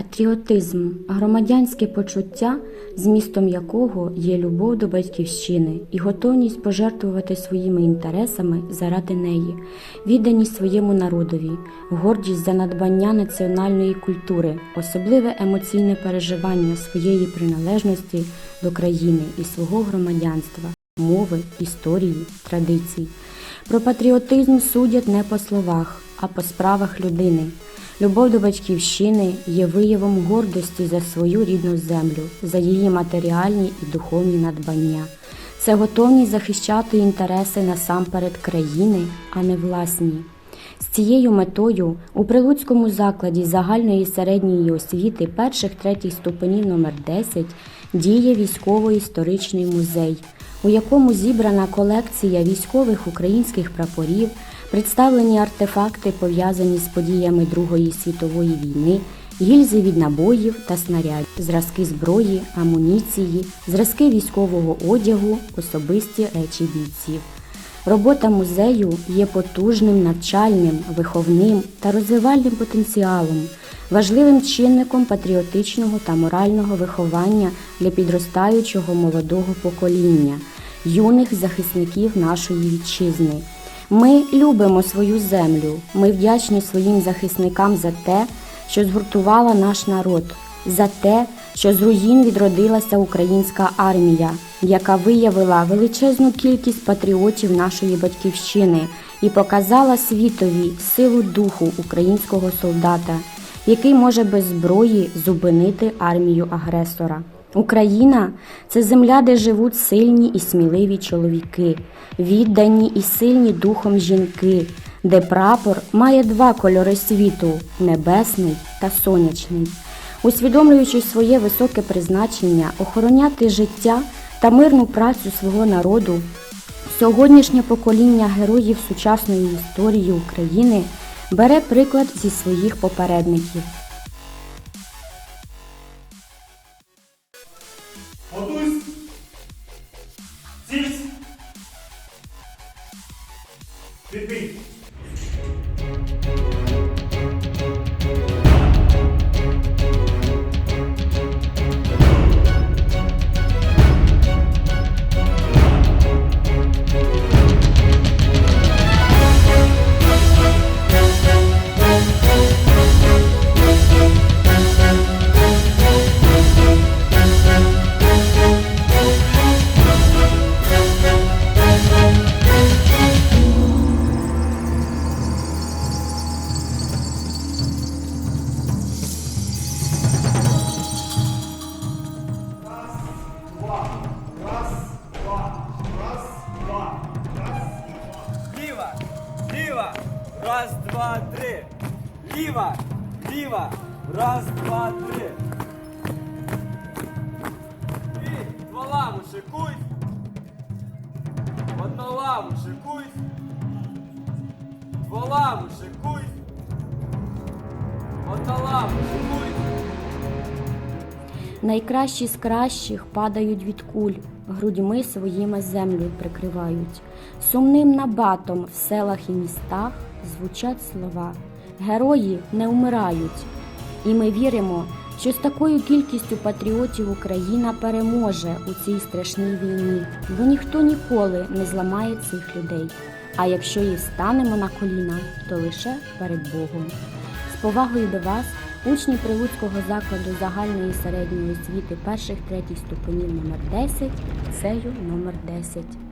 Патріотизм громадянське почуття, змістом якого є любов до батьківщини і готовність пожертвувати своїми інтересами заради неї, відданість своєму народові, гордість за надбання національної культури, особливе емоційне переживання своєї приналежності до країни і свого громадянства, мови, історії, традицій. Про патріотизм судять не по словах, а по справах людини. Любов до батьківщини є виявом гордості за свою рідну землю, за її матеріальні і духовні надбання. Це готовність захищати інтереси насамперед країни, а не власні. З цією метою у Прилуцькому закладі загальної середньої освіти перших третіх ступенів номер 10 діє військово-історичний музей, у якому зібрана колекція військових українських прапорів, представлені артефакти, пов'язані з подіями Другої світової війни, гільзи від набоїв та снарядів, зразки зброї, амуніції, зразки військового одягу, особисті речі бійців. Робота музею є потужним навчальним, виховним та розвивальним потенціалом, важливим чинником патріотичного та морального виховання для підростаючого молодого покоління, юних захисників нашої вітчизни. Ми любимо свою землю. Ми вдячні своїм захисникам за те, що згуртувала наш народ, за те, що з руїн відродилася українська армія, яка виявила величезну кількість патріотів нашої батьківщини і показала світові силу духу українського солдата, який може без зброї зупинити армію агресора. Україна це земля, де живуть сильні і сміливі чоловіки, віддані і сильні духом жінки, де прапор має два кольори світу небесний та сонячний. Усвідомлюючи своє високе призначення охороняти життя та мирну працю свого народу, сьогоднішнє покоління героїв сучасної історії України бере приклад зі своїх попередників. Відбій. Раз, два, три. Ліва, ліва, раз, два, три. І два лаву шикуй. Одну лаву шикуй. Два лаву шикуй. Одна лаву шикуй. Найкращі з кращих падають від куль, грудьми своїми землю прикривають. Сумним набатом в селах і містах звучать слова. Герої не вмирають. І ми віримо, що з такою кількістю патріотів Україна переможе у цій страшній війні, бо ніхто ніколи не зламає цих людей. А якщо і встанемо на коліна, то лише перед Богом. З повагою до вас, учні Прилуцького закладу загальної середньої освіти перших третіх ступенів номер 10, цею номер 10.